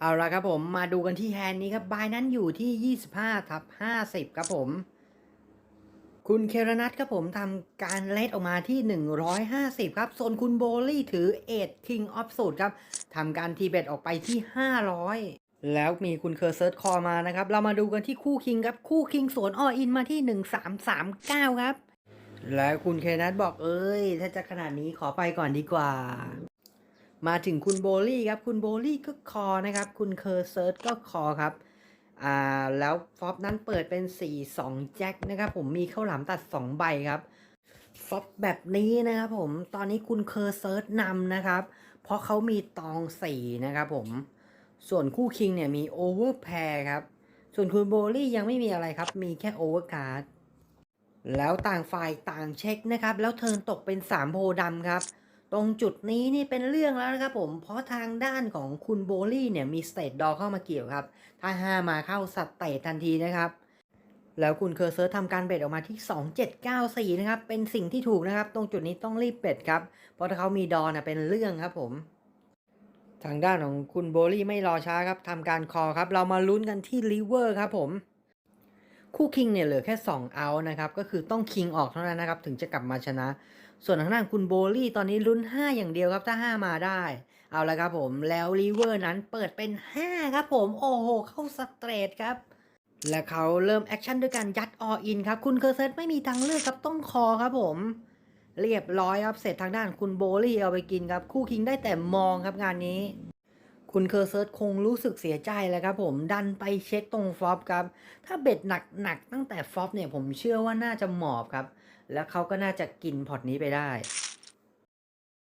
เอาละครับผมมาดูกันที่แฮนด์นี้ครับบายนั้นอยู่ที่ 25ทับ50 ครับผม คุณเครนัทครับผมทำการเลดออกมาที่ 150 ครับส่วนคุณโบลี่ถือเอ็ดคิงออฟสูตรครับทำการทีเบ็ดออกไปที่ 500แล้วมีคุณเคอร์เซิร์ชคอมานะครับ เรามาดูกันที่คู่คิงครับ คู่คิงสวนออินมาที่ 1339 ครับ แล้วคุณเคนัทบอกเอ้ย ถ้าจะขนาดนี้ขอไปก่อนดีกว่า มาถึงคุณโบลี่ครับ คุณโบลี่ก็คอนะครับ คุณเคอร์เซิร์ชก็คอครับ อ่า แล้วฟอปนั้นเปิดเป็น 4 2 แจ็คนะครับ ผมมีข้าวหลามตัด 2 ใบครับ ฟอปแบบนี้นะครับผม ตอนนี้คุณเคอร์เซิร์ชนำนะครับ เพราะเขามีตอง 4 นะครับผม ส่วนคู่คิงเนี่ยมีโอเวอร์แพร์ครับ ส่วนคุณโบลี่ยังไม่มีอะไรครับ มีแค่โอเวอร์การ์ด แล้วต่างฝ่ายต่างเช็คนะครับ แล้วเทิร์นตกเป็น3โพดำครับ ตรงจุดนี้นี่เป็นเรื่องแล้วนะครับผม เพราะทางด้านของคุณโบลี่เนี่ยมีสเตตดอเข้ามาเกี่ยวครับ ถ้า5มาเข้าสัตว์เตะทันทีนะครับแล้วคุณเคอร์เซอร์ทำการเบ็ดออกมาที่ 2794 นะครับ เป็นสิ่งที่ถูกนะครับ ตรงจุดนี้ต้องรีบเบ็ดครับ เพราะถ้าเขามีดอนะเป็นเรื่องครับผม ทางด้านของคุณโบลี่ไม่รอช้าครับทำการคอครับ เรามาลุ้นกันที่ลิเวอร์ครับผม คู่คิงเนี่ยเหลือแค่ 2 เอานะครับก็คือต้องคิงออกเท่านั้นนะครับถึงจะกลับมาชนะ ส่วนทางด้านคุณโบลี่ตอนนี้ลุ้น 5 อย่างเดียวครับถ้า 5 มาได้ เอาละครับผมแล้วลิเวอร์นั้นเปิดเป็น 5 ครับผมโอ้โห เข้าสเตรทครับ และเขาเริ่มแอคชั่นด้วยการยัดออินครับคุณเคอร์เซตไม่มีทางเลือกครับต้องคอครับผม เรียบร้อยครับเสร็จทางด้านคุณโบลี่เอาไปกินครับคู่คิงได้แต่มองครับงานนี้ คุณเคอร์เซิร์ชคงรู้สึกเสียใจแล้วครับผมดันไปเช็คตรงฟลอปครับ ถ้าเบ็ดหนักๆตั้งแต่ฟลอปเนี่ยผมเชื่อว่าน่าจะหมอบครับ แล้วเขาก็น่าจะกินพอร์ตนี้ไปได้